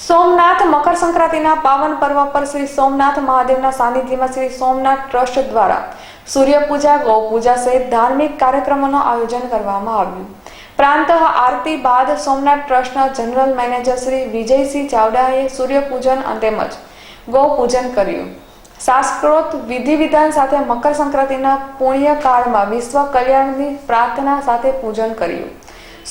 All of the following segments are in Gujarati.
સોમનાથ મકર સંક્રાંતિના પાવન પર્વ પર શ્રી સોમનાથ મહાદેવના સાનિધ્યમાં શ્રી સોમનાથ ટ્રસ્ટ દ્વારા સૂર્યપૂજા, ગૌપૂજા સહિત ધાર્મિક કાર્યક્રમોનું આયોજન કરવામાં આવ્યું. પ્રાંત આરતી બાદ સોમનાથ ટ્રસ્ટના જનરલ મેનેજર શ્રી વિજયસિંહ ચાવડાએ સૂર્યપૂજન તેમજ ગૌપૂજન કર્યું. શાસ્ત્રોત વિધિ વિધાન સાથે મકર સંક્રાંતિના પુણ્યકાળમાં વિશ્વ કલ્યાણની પ્રાર્થના સાથે પૂજન કર્યું.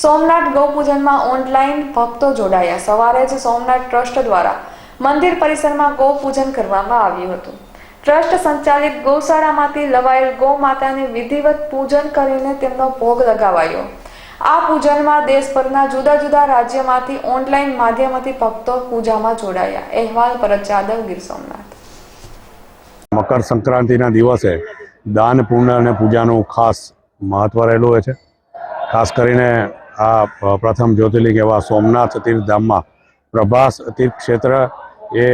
સોમનાથ ગૌપૂજનમાં ઓનલાઈન ભક્તો જોડાયા. સવારે જ સોમનાથ ટ્રસ્ટ દ્વારા મંદિર પરિસરમાં ગૌપૂજન કરવામાં આવ્યું હતું. ટ્રસ્ટ સંચાલિત ગૌશાળામાંથી લવાયેલ ગૌ માતાને વિધિવત પૂજન કરીને તેમનો ભોગ લગાવાયો. આ પૂજનમાં દેશભરના જુદા જુદા રાજ્યમાંથી ઓનલાઈન માધ્યમથી ભક્તો પૂજામાં જોડાયા. અહેવાલ પરત જાદવ, ગીર સોમનાથ. મકર સંક્રાંતિના દિવસે દાન, પુણ્ય અને પૂજાનું ખાસ મહત્વ રહેલું હોય છે. ખાસ કરીને આ પ્રથમ જ્યોતિર્લિંગ એવા સોમનાથ તીર્થધામમાં પ્રભાસ તીર્થ ક્ષેત્ર એ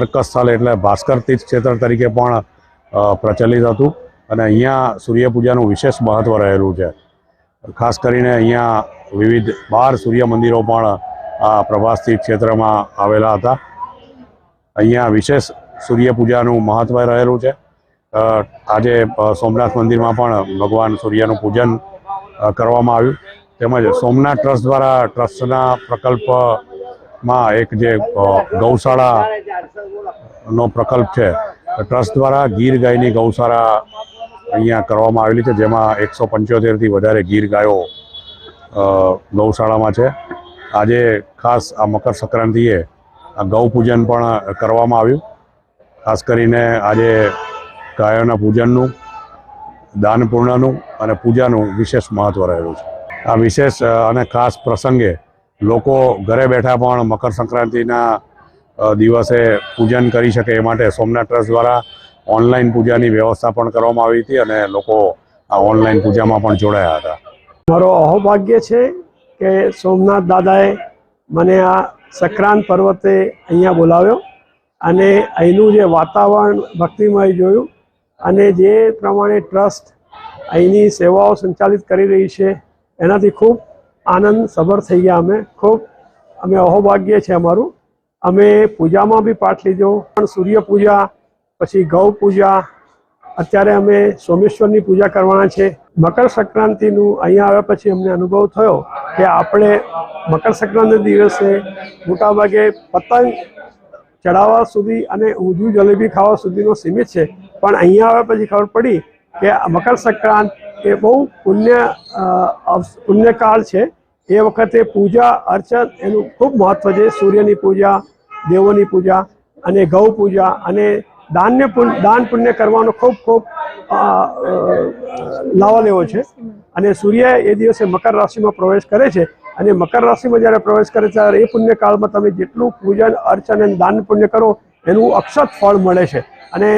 અર્કસ્થળ એટલે ભાસ્કર તીર્થ ક્ષેત્ર તરીકે પણ પ્રચલિત હતું. અને અહીંયા સૂર્યપૂજાનું વિશેષ મહત્ત્વ રહેલું છે. ખાસ કરીને અહીંયા વિવિધ બાર સૂર્ય મંદિરો પણ આ પ્રભાસ તીર્થ ક્ષેત્રમાં આવેલા હતા. અહીંયા વિશેષ સૂર્યપૂજાનું મહત્ત્વ રહેલું છે. આજે સોમનાથ મંદિરમાં પણ ભગવાન સૂર્યનું પૂજન કરવામાં આવ્યું. તેમજ સોમનાથ ટ્રસ્ટ દ્વારા ટ્રસ્ટના પ્રકલ્પમાં એક જે ગૌશાળાનો પ્રકલ્પ છે ટ્રસ્ટ દ્વારા ગીર ગાયની ગૌશાળા અહીંયા કરવામાં આવેલી છે જેમાં એકસો પંચોતેરથી વધારે ગીર ગાયો ગૌશાળામાં છે. આજે ખાસ આ મકર સંક્રાંતિએ આ ગૌ પૂજન પણ કરવામાં આવ્યું. ખાસ કરીને આજે ગાયોના પૂજનનું દાનપૂર્ણનું અને પૂજાનું વિશેષ મહત્ત્વ રહેલું છે. આ વિશેષ અને ખાસ પ્રસંગે લોકો ઘરે બેઠા પણ મકર સંક્રાંતિના દિવસે પૂજન કરી શકે એ માટે સોમનાથ ટ્રસ્ટ દ્વારા ઓનલાઈન પૂજાની વ્યવસ્થા પણ કરવામાં આવી હતી અને લોકો આ ઓનલાઈન પૂજામાં પણ જોડાયા હતા. મારો અહોભાગ્ય છે કે સોમનાથ દાદાએ મને આ સંક્રાંત પર્વતે અહીંયા બોલાવ્યો અને અહીંનું જે વાતાવરણ ભક્તિમય જોયું અને જે પ્રમાણે ટ્રસ્ટ અહીંની સેવાઓ સંચાલિત કરી રહી છે એનાથી ખૂબ આનંદ સભર થઈ ગયા અમે. ખૂબ અમે અહોભાગ્ય છે અમારું. અમે પૂજામાં બી પાઠ લીધો, પણ સૂર્ય પૂજા, પછી ગૌ પૂજા. અત્યારે અમે સોમેશ્વરની પૂજા કરવાના છે. મકર સંક્રાંતિનું અહીંયા આવ્યા પછી અમને અનુભવ થયો કે આપણે મકર સંક્રાંતિ દિવસે મોટાભાગે પતંગ ચડાવવા સુધી અને ઊંધું જલેબી ખાવા સુધીનો સીમિત છે. પણ અહીંયા આવ્યા પછી ખબર પડી કે મકર સંક્રાંત એ બહુ પુણ્ય પુણ્યકાળ છે. એ વખતે પૂજા, અર્ચન એનું ખૂબ મહત્વ છે. સૂર્યની પૂજા, દેવોની પૂજા અને ગૌ પૂજા અને દાનને દાન પુણ્ય કરવાનો ખૂબ ખૂબ લાવા લેવો છે. અને સૂર્ય એ દિવસે મકર રાશિમાં પ્રવેશ કરે છે. અને મકર રાશિમાં જ્યારે પ્રવેશ કરે ત્યારે એ પુણ્યકાળમાં તમે જેટલું પૂજન, અર્ચન અને દાન પુણ્ય કરો, એનું અક્ષત ફળ મળે છે. અને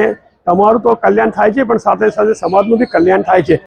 તમારું તો કલ્યાણ થાય છે, પણ સાથે સાથે સમાજનું બી કલ્યાણ થાય છે.